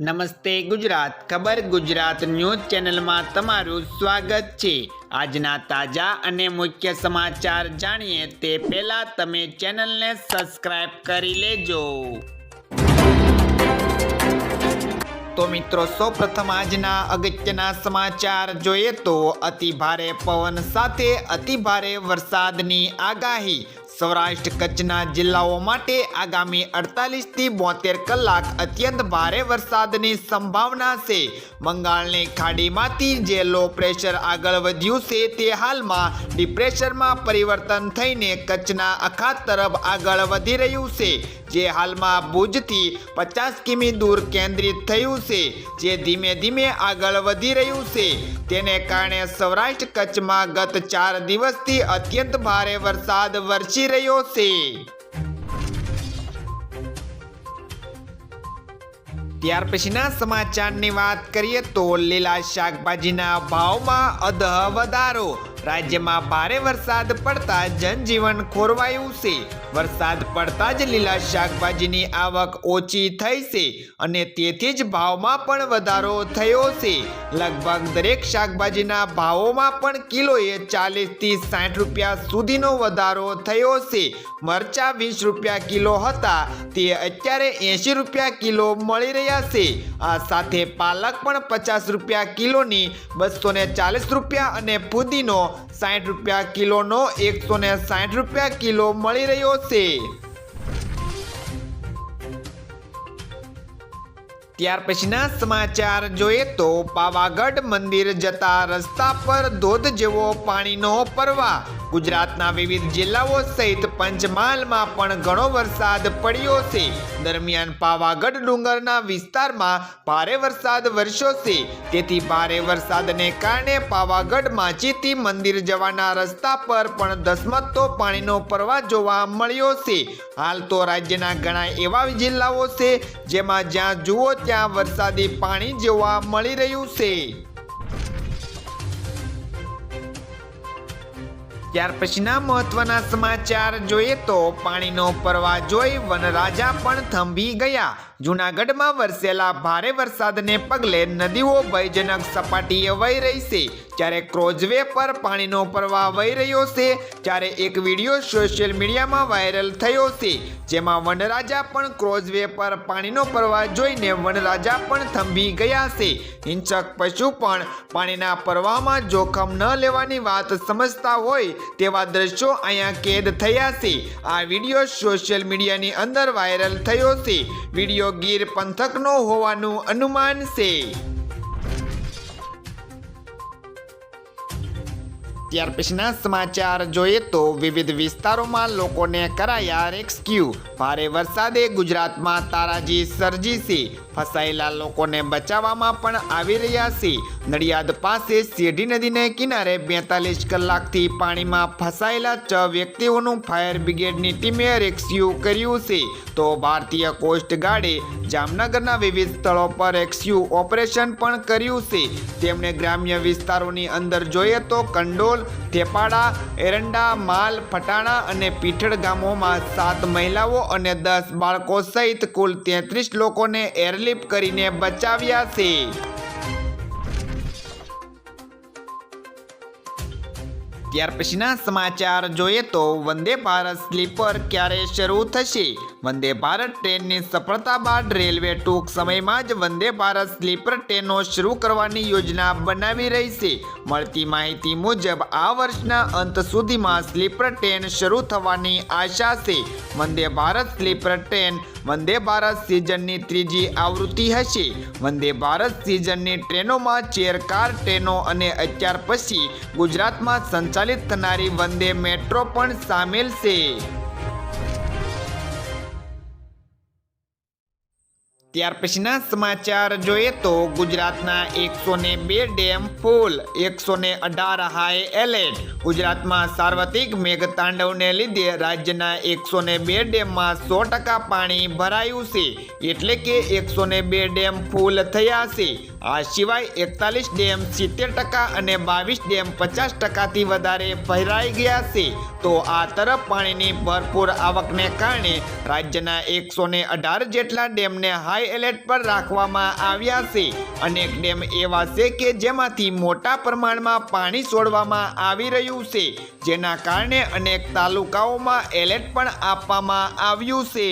નમસ્તે ગુજરાત, ખબર ગુજરાત ન્યૂઝ ચેનલમાં તમારું સ્વાગત છે. આજના તાજા અને મુખ્ય સમાચાર જાણીએ તે પહેલા તમે ચેનલને સબસ્ક્રાઇબ કરી લેજો. તો મિત્રો, સૌપ્રથમ આજના અગત્યના સમાચાર જોઈએ તો અતિ ભારે પવન સાથે અતિ ભારે વરસાદની આગાહી. સૌરાષ્ટ્ર કચ્છના જિલ્લાઓ માટે આગામી અડતાલીસથી બોતેર કલાક અત્યંત ભારે વરસાદની સંભાવના છે. બંગાળની ખાડીમાંથી જે લો પ્રેશર આગળ વધ્યું છે તે હાલમાં ડિપ્રેશરમાં પરિવર્તન થઈને કચ્છના અખાત તરફ આગળ વધી રહ્યું છે. જે હાલમાં ભુજથી પચાસ કિમી દૂર કેન્દ્રિત થયું છે, જે ધીમે ધીમે આગળ વધી રહ્યું છે. તેને કારણે સૌરાષ્ટ્ર કચ્છમાં ગત ચાર દિવસથી અત્યંત ભારે વરસાદ વરસી રહ્યો છે ત્યાર પછીના સમાચારની વાત કરીએ તો લીલા શાકભાજીના ભાવમાં અધ વધારો. રાજ્યમાં ભારે વરસાદ પડતા જનજીવન ખોરવાયું છે. વરસાદ પડતા જ લીલા શાકભાજીની આવક ઓછી થઈ છે અને તેથી જ ભાવમાં પણ વધારો થયો છે. લગભગ દરેક શાકભાજીના ભાવોમાં પણ કિલોએ ચાલીસથી સાઠ રૂપિયા સુધીનો વધારો થયો છે. મરચા વીસ રૂપિયા કિલો હતા. તે અત્યારે એંશી રૂપિયા કિલો મળી રહ્યા છે આ સાથે પાલક પણ પચાસ રૂપિયા કિલોની બસો ચાલીસ રૂપિયા અને ફુદીનો સાઠ રૂપિયા કિલોનો એકસો ને સાઠ રૂપિયા કિલો મળી રહ્યો છે. ત્યાર પછીના સમાચાર જોઈએ તો પાવાગઢ મંદિર જતા રસ્તા પર ધોધ જેવો પાણીનો પ્રવાહ. ગુજરાતના વિવિધ જિલ્લાઓ સહિત પંચમહાલમાં પણ ઘણો વરસાદ પડ્યો છે. દરમિયાન પાવાગઢ ડુંગરના વિસ્તારમાં ભારે વરસાદ વરસ્યો છે. તેથી ભારે વરસાદને કારણે પાવાગઢ માચીથી મંદિર જવાના રસ્તા પર પણ ધસમસતો પાણીનો પ્રવાહ જોવા મળ્યો છે. હાલ તો રાજ્યના ઘણા એવા જિલ્લાઓ છે જેમાં જ્યાં જુઓ ત્યાં વરસાદી પાણી જોવા મળી રહ્યું છે. ત્યાર પછીના મહત્વના સમાચાર જોઈએ તો પાણીનો પ્રવાહ જોઈ વનરાજા પણ થંભી ગયા. જૂનાગઢમાં વરસેલા ભારે વરસાદને પગલે નદીઓ ભયજનક સપાટીએ વહી રહી છે. જ્યારે ક્રોઝવે પર પાણીનો પ્રવાહ વહી રહ્યો છે, ત્યારે એક વીડિયો સોશિયલ મીડિયામાં વાયરલ થયો છે. જેમાં વનરાજા પણ ક્રોઝવે પર પાણીનો પ્રવાહ જોઈને વનરાજા પણ થંભી ગયા છે. હિંસક પશુ પણ પાણીના પ્રવાહમાં જોખમ ન લેવાની વાત સમજતા હોય તેવા દ્રશ્યો અહીંયા કેદ થયા છે. આ વીડિયો સોશિયલ મીડિયાની અંદર વાયરલ થયો છે. વીડિયો ગીર પંથકનો હોવાનું અનુમાન છે. ત્યાર પછીના સમાચાર જોઈએ તો વિવિધ વિસ્તારોમાં લોકોને કરાયા રેસ્ક્યુ ભારે વરસાદે ગુજરાતમાં તારાજી સર્જી છે. ફસાયેલા લોકોને બચાવવામાં પણ આવી રહ્યા છે. નડિયાદ પાસે શેઢી નદીને કિનારે બેતાલીસ કલાકથી પાણીમાં ફસાયેલા છ વ્યક્તિઓનું ફાયર બ્રિગેડની ટીમે રેસ્ક્યુ કર્યું છે. તો ભારતીય કોસ્ટ ગાર્ડે જામનગરના વિવિધ સ્થળો પર રેસ્ક્યુ ઓપરેશન પણ કર્યું છે. તેમણે ગ્રામ્ય વિસ્તારોની અંદર જોઈએ તો કંડોલ, થેપાડા, એરંડા, માલ, ફટાણા અને પીઠળ ગામોમાં સાત મહિલાઓ અને દસ બાળકો સહિત કુલ તેત્રીસ લોકોને એરલિફ્ટ કરીને બચાવ્યા છે. ત્યાર પછીના સમાચાર જોઈએ તો વંદે ભારત સ્લીપર ક્યારે શરૂ થશે? વંદે ભારત ટ્રેનની સફળતા બાદ રેલવે ટૂંક સમયમાં જ વંદે ભારત સ્લીપર ટ્રેનો શરૂ કરવાની યોજના બનાવી રહી છે. મળતી માહિતી મુજબ, આ વર્ષના અંત સુધીમાં સ્લીપર ટ્રેન શરૂ થવાની આશા છે. વંદે ભારત સ્લીપર ટ્રેન વંદે ભારત સિઝનની ત્રીજી આવૃત્તિ હશે. વંદે ભારત સિઝનની ટ્રેનોમાં ચેર કાર, ટ્રેનો અને અત્યાર પછી ગુજરાતમાં સંચાલિત થનારી વંદે મેટ્રો પણ સામેલ છે. ત્યાર પછીના સમાચાર જોઈએ તો ગુજરાતના એકસો ને બે ડેમ ફૂલ એકસો ને અઢાર હાઈ એલર્ટ. ગુજરાતમાં સાર્વત્રિક મેઘતાંડવને લીધે રાજ્યના એકસો ને બે ડેમમાં સો ટકા પાણી ભરાયું છે. એટલે કે એકસો ને બે ડેમ ફૂલ થયા છે. આ સિવાય એકતાલીસ ડેમ સિત્તેર ટકા અને બાવીસ ડેમ પચાસ ટકાથી વધારે ભરાઈ ગયા છે. તો આ તરફ પાણીની ભરપૂર આવકને કારણે રાજ્યના એકસો ને અઢાર જેટલા ડેમને હાઈ હાઈ એલર્ટ પર રાખવામાં આવ્યા છે. અનેક ડેમ એવા છે કે જેમાંથી મોટા પ્રમાણમાં પાણી છોડવામાં આવી રહ્યું છે, જેના કારણે અનેક તાલુકાઓમાં એલર્ટ પણ આપવામાં આવ્યું છે.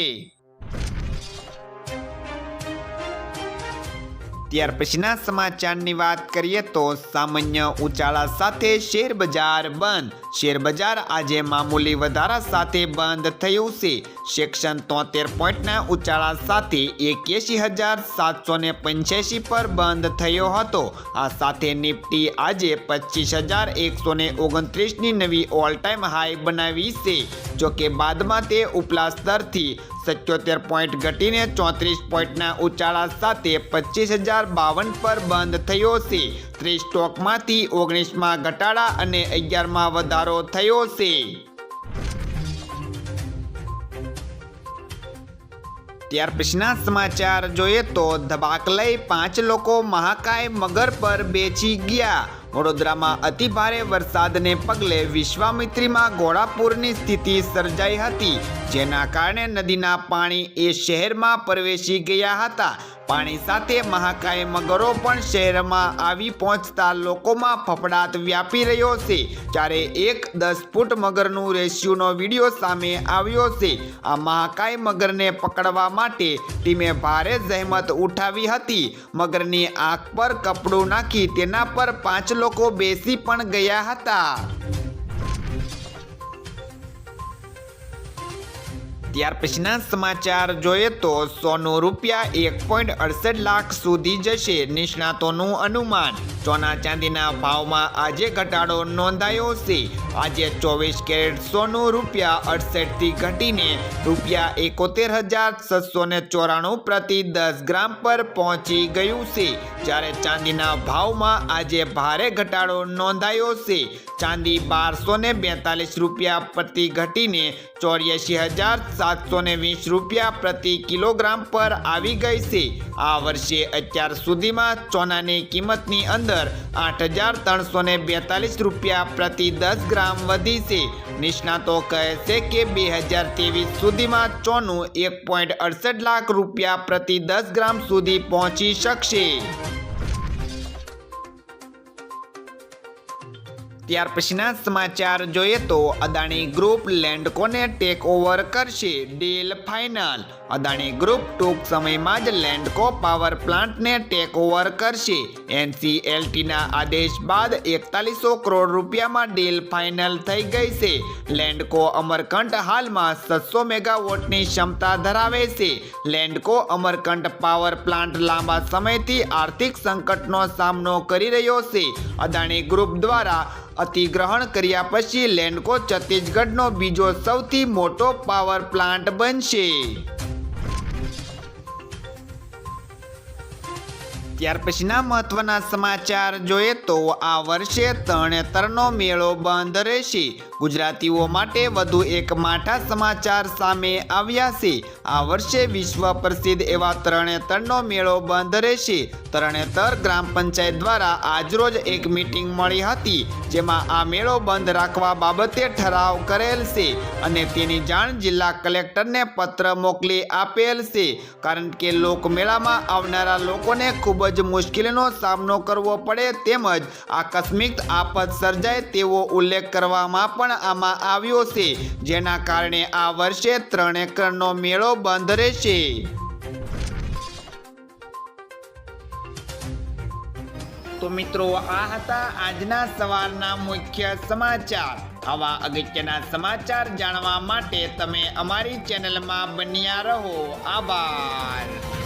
ત્યાર પછીના સમાચારની વાત કરીએ તો સામાન્ય ઉચાળા સાથે શેર બજાર બંધ. શેર બજાર આજે મામૂલી વધારા સાથે બંધ થયું છે. સેક્શન તોતેર પોઈન્ટના ઉચાળા સાથે એક્યાસી હજાર સાતસો ને પંચ્યાસી પર બંધ થયો હતો. આ સાથે નિફ્ટી આજે પચીસ હજાર એકસો ને ઓગણત્રીસની નવી ઓલ ટાઈમ હાઈ બનાવી છે. જોકે બાદમાં તે ઉપલા સ્તરથી સત્યોતેર પોઈન્ટ ઘટીને ચોત્રીસ પોઈન્ટના ઉચાળા સાથે પચીસ હજાર બાવન પર બંધ થયો છે. ત્રીસ સ્ટોકમાંથી ઓગણીસમાં ઘટાડા અને અગિયારમાં વધારો થયો છે. ત્યાર પછીના સમાચાર જોઈએ તો ધબાક લઈ પાંચ લોકો મહાકાય મગર પર બેચી ગયા. વડોદરામાં અતિભારે વરસાદને પગલે વિશ્વામિત્રીમાં ઘોડાપુરની સ્થિતિ સર્જાઈ હતી, જેના કારણે નદીના પાણી એ શહેરમાં પ્રવેશી ગયા હતા. પાણી સાથે મહાકાય મગરો પણ શહેરમાં આવી પહોંચતા લોકોમાં ફફડાટ વ્યાપી રહ્યો છે. જ્યારે એક દસ ફૂટ મગરનું રેસ્યુનો વીડિયો સામે આવ્યો છે. આ મહાકાય મગરને પકડવા માટે ટીમે ભારે જહેમત ઉઠાવી હતી. મગરની આંખ પર કપડું નાખી તેના પર પાંચ લોકો બેસી પણ ગયા હતા. ત્યાર પછીના સમાચાર જોઈએ તો સોનું રૂપિયા એક પોઈન્ટ અડસઠ લાખ સુધી જશે નિષ્ણાતોનું અનુમાન. સોના ચાંદીના ભાવમાં આજે ઘટાડો નોંધાયો છે. આજે ચોવીસ કેરેટ સોનું રૂપિયા અડસઠથી ઘટીને રૂપિયા એકોતેર હજાર છસો ને ચોરાણું પ્રતિ દસ ગ્રામ પર પહોંચી ગયું છે. જ્યારે ચાંદીના ભાવમાં આજે ભારે ઘટાડો નોંધાયો છે. ચાંદી બારસો ને બેતાલીસ રૂપિયા પ્રતિ ઘટીને ચોર્યાસી હજાર સાતસો ને વીસ રૂપિયા પ્રતિ કિલોગ્રામ પર આવી ગઈ છે. આ વર્ષે અત્યાર સુધીમાં સોનાની કિંમતની અંદર આઠ હજાર ત્રણસો ને બેતાલીસ રૂપિયા પ્રતિ દસ ગ્રામ વધી છે. નિષ્ણાતો કહે છે કે બે હજાર ત્રેવીસ સુધીમાં ચોનું એક પોઈન્ટ અડસઠ લાખ રૂપિયા પ્રતિ દસ ગ્રામ સુધી પહોંચી શકશે. ત્યાર પછીના સમાચાર જોઈએ તો અદાણી ગ્રુપ લેન્ડકોને ટેક ઓવર કરશે. Deal final. અદાણી ગ્રુપ ટૂંક સમયમાં જ લેન્ડકો પાવર પ્લાન્ટને ટેક ઓવર કરશે. એનસીએલટીના આદેશ બાદ એકતાલીસો કરોડ રૂપિયામાં ડીલ ફાઇનલ થઈ ગઈ છે. લેન્ડકો અમરકંટ હાલમાં સત્સો મેગાવોટની ક્ષમતા ધરાવે છે. લેન્ડકો અમરકંટ પાવર પ્લાન્ટ લાંબા સમયથી આર્થિક સંકટનો સામનો કરી રહ્યો છે. અદાણી ગ્રુપ દ્વારા અતિગ્રહણ કર્યા પછી લેન્ડકો છત્તીસગઢનો બીજો સૌથી મોટો પાવર પ્લાન્ટ બનશે. ત્યાર પછીના મહત્વના સમાચાર જોઈએ તો આ વર્ષે તરણેતરનો મેળો બંધ રહેશે. ગુજરાતીઓ માટે વધુ એક માઠા સમાચાર સામે આવ્યા છે. આ વર્ષે વિશ્વ પ્રસિદ્ધ એવા તરણેતરનો મેળો બંધ રહેશે. તરણેતર ગ્રામ પંચાયત દ્વારા આજરોજ એક મીટિંગ મળી હતી, જેમાં આ મેળો બંધ રાખવા બાબતે ઠરાવ કરેલ છે અને તેની જાણ જિલ્લા કલેક્ટરને પત્ર મોકલી આપેલ છે. કારણ કે લોકમેળામાં આવનારા લોકોને ખૂબ જ મુશ્કેલીનો સામનો કરવો પડે તેમજ આકસ્મિક આફત સર્જાય તેવો ઉલ્લેખ કરવામાં પણ આમાં આવ્યો છે. જેના કારણે આ વર્ષે ત્રણ એકરનો મેળો બંધ રહેશે. તો મિત્રો, આ હતા આજના સવારના મુખ્ય સમાચાર. આવા અગત્યના સમાચાર જાણવા માટે તમે અમારી ચેનલમાં બન્યા રહો. આભાર.